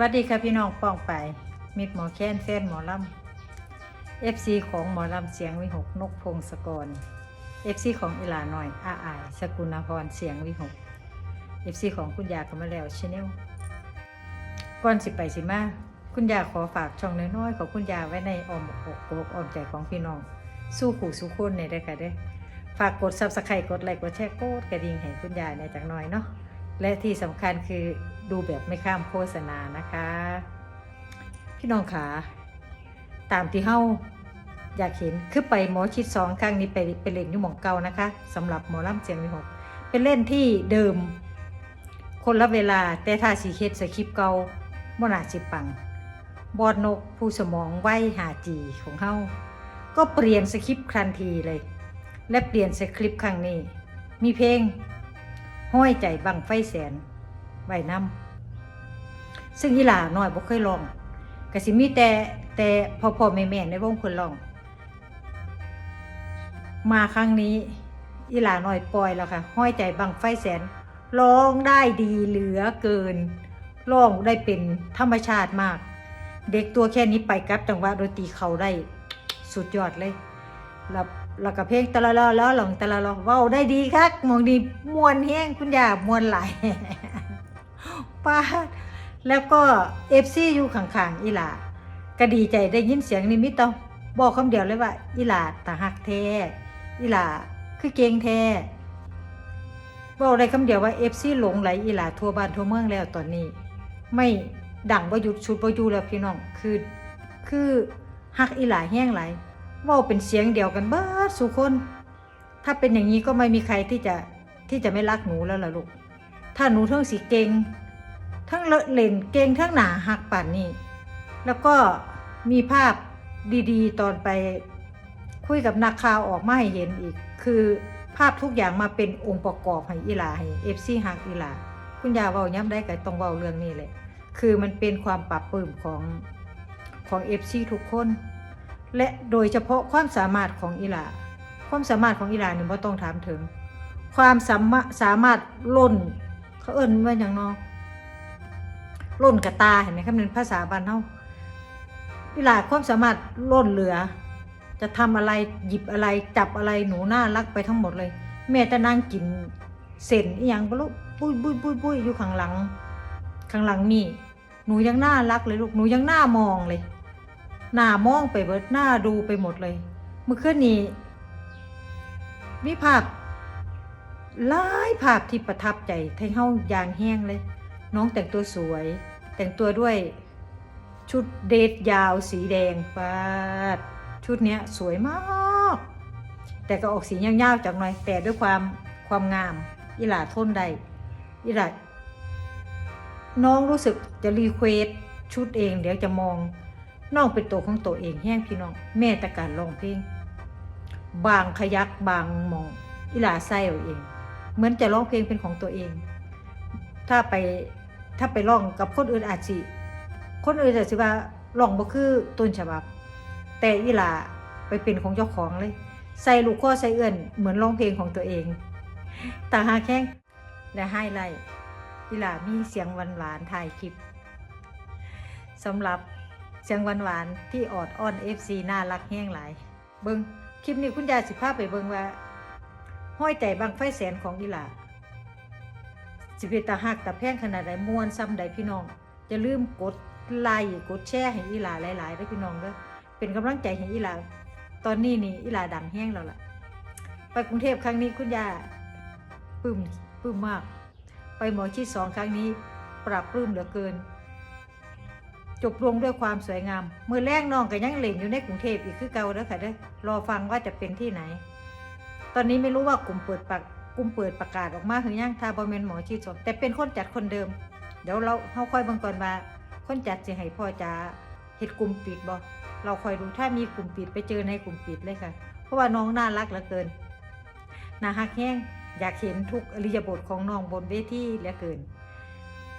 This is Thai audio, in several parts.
วัสดีค่ะพี่น้องป้องไป มิดหมอแค้นแฟนหมอลำ FC ของหมอลำเสียงวิหกนกพงศกร FC ของอิลาหน่อยอาอายสกุลนพรเสียงวิหก FC ของคุณยากมาแล้วชาแนลก่อนสิไปสิมาคุณยาขอฝากช่องน้อยๆของคุณยาไว้ในอ้อมอกอกอ้อมใจของพี่น้อง สู้ขู่สู้คนในได้ค่ะเด้ฝากกด subscribe กดไลค์กดแชร์กดกระดิ่งให้คุณยายในจากหน่อยเนาะ และที่สำคัญคือดูแบบไม่ข้ามโฆษณานะคะ พี่น้องขาตามที่เฮาอยากเห็นคือไปหมอชิดสองครั้งนี้ไปไปเล่นอยู่หมองเก่านะคะสำหรับหมอล่ำเสียงวิหกเป็นเล่นที่เดิม คนละเวลาแต่ถ้าสีเฮ็ดสคริปต์เก่าบ่นาสิปัง บอดนกผู้สมองไวหาจีของเฮาก็เปลี่ยนสคริปต์ทันทีเลย และเปลี่ยนสคริปต์ครั้งนี้ มีเพลง ห้อยใจบังไฟแสนไว้นำซึ่งอีหลาน้อยบ่เคยลองก็สิมีแต่แต่พ่อพอแม่แม่ในวงเพิ่นลอง มาครั้งนี้อีหลาน้อยปล่อยแล้วค่ะ ห้อยใจบังไฟแสนร้องได้ดีเหลือเกินร้องได้เป็นธรรมชาติมาก เด็กตัวแค่นี้ไปกับจังหวะดนตรีเขาได้สุดยอดเลยแล้ว แล้วก็เพลงตะละลอแล้วหลงตะละลอเว้าได้ดีครับมองดีมวนแห้งคุณยามวนหลายป้าแล้วก็เอฟซีอยู่ข้างๆอีหลาก็ดีใจได้ยินเสียงนิมิตต้องบอกคำเดียวเลยว่า อีหลาตาหักแท้อีหลาคือเก่งแท้บอกได้คำเดียวว่าเอฟซีหลงไหลอีหลาทั่วบ้านทั่วเมืองแล้วตอนนี้ ไม่ดังประยุทธ์ชุดประยุแล้วพี่น้องคือคือหักอีหลาแห้งไหล ว่าเป็นเสียงเดียวกันเบิดสุคน ถ้าเป็นอย่างนี้ก็ไม่มีใครที่จะที่จะไม่รักหนูแล้วล่ะลูก ถ้าหนูทั้งสีเก่งทั้งเลอะเล่นเก่งทั้งหนาหักป่านนี่แล้วก็มีภาพดีๆ ตอนไปคุยกับนักข่าวออกมาให้เห็นอีก คือภาพทุกอย่างมาเป็นองค์ประกอบให้อีลาให้เอฟซีหักอีลาคุณยาเว้าย้ำได้กับตรงเว้าเรื่องนี้เลยคือมันเป็นความปรับปลื้มของของเอฟซีทุกคน และโดยเฉพาะความสามารถของอีหลาความสามารถของอีหลาเนี่ยไม่ต้องถามถึง ความสามารถสามารถล่นเขาเอิ้นว่าอย่างเนอล่นกระตาเห็นไหมครับเป็นภาษาบ้านเฮาอีหลาความสามารถล่นเหลือ จะทำอะไรหยิบอะไรจับอะไรหนูน่ารักไปทั้งหมดเลย แม่จะนั่งกินเส้นอีหยังบ่รู้ปุ้ยปุ้ยปุ้ยปุ้ยอยู่ข้างหลัง ข้างหลังนี่หนูยังน่ารักเลยลูกหนูยังน่ามองเลย หน้ามองไปเบิดหน้าดูไปหมดเลยเมื่อคืนนี้มีภาพหลายภาพที่ประทับใจให้เฮายานแห้งเลย น้องแต่งตัวสวย แต่งตัวด้วยชุดเดทยาวสีแดงปาดชุดเนี้ยสวยมาก แต่ก็ออกสียาวๆจากหน่อย แต่ด้วยความความงามอีหลาทนได้อีหลาน้องรู้สึกจะรีเควสชุดเอง เดี๋ยวจะมอง น้องเป็นตัวของตัวเองแห้งพี่น้อง แม่แต่การร้องเพลง บางขยักบางมองอีหลาไส้เอาเอง เหมือนจะร้องเพลงเป็นของตัวเอง ถ้าไปถ้าไปร้องกับคนอื่นอาจสิคนอื่นอาจสิว่าร้องบ่คือต้นฉบับ แต่อีหลาไปเป็นของเจ้าของเลย ใส่ลูกข้อใส่เอื้อนเหมือนร้องเพลงของตัวเองตาหาแข้งและให้ไล่อีหลามีเสียงหวานถ่ายคลิปสำหรับ เสียงหวานๆที่ออดอ้อน FC น่ารักแห้งหลาย เบิงคลิปนี้คุณยายสิภาพไปเบิงว่า ห้อยใจบางไฟแสนของอีหลาสิเป็นตาหักตาแพงขนาดใดมวนซ้ำใดพี่น้องอย่าลืมกดไลค์กดแชร์ให้อีหลาหลายๆด้วยพี่น้องเด้อเป็นกำลังใจให้อีหลาตอนนี้นี่อีหลาดังแห้งแล้วล่ะ ไปกรุงเทพครั้งนี้คุณยาปลื้มปลื้มมาก ไปหมอชิดสองครั้งนี้ ปรับปลื้มเหลือเกิน จบลงด้วยความสวยงาม มือแรกน้องก็ยังเล่นอยู่ในกรุงเทพอีกคือเก่าเด้อค่ะเด้อรอฟังว่าจะเป็นที่ไหน ตอนนี้ไม่รู้ว่ากลุ่มเปิดปากกลุ่มเปิดประกาศออกมาหรือยังถ้าบอมเมนหมอชีดสดแต่เป็นคนจัดคนเดิม เดี๋ยวเราเขาค่อยเบังก่อนว่าคนจัดจะให้พ่อจ้าเฮ็ดกลุ่มปิดบ่เราคอยดูถ้ามีกลุ่มปิดไปเจอในกลุ่มปิดเลยค่ะ เพราะว่าน้องน่ารักเหลือเกินน่าฮักแห้งอยากเห็นทุกอริยบทของน้องบนเวทีเหลือเกิน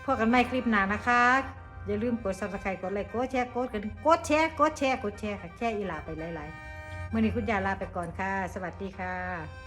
พบกันใหม่คลิปหน้านะคะ อย่าลืมกดซับสไครต์กดไลค์กดแชร์กดกันกดแชร์กดแชร์กดแชร์ค่ะแชร์อีหลาไปหลายๆเมื่อนี้คุณยาลาไปก่อนค่ะ สวัสดีค่ะ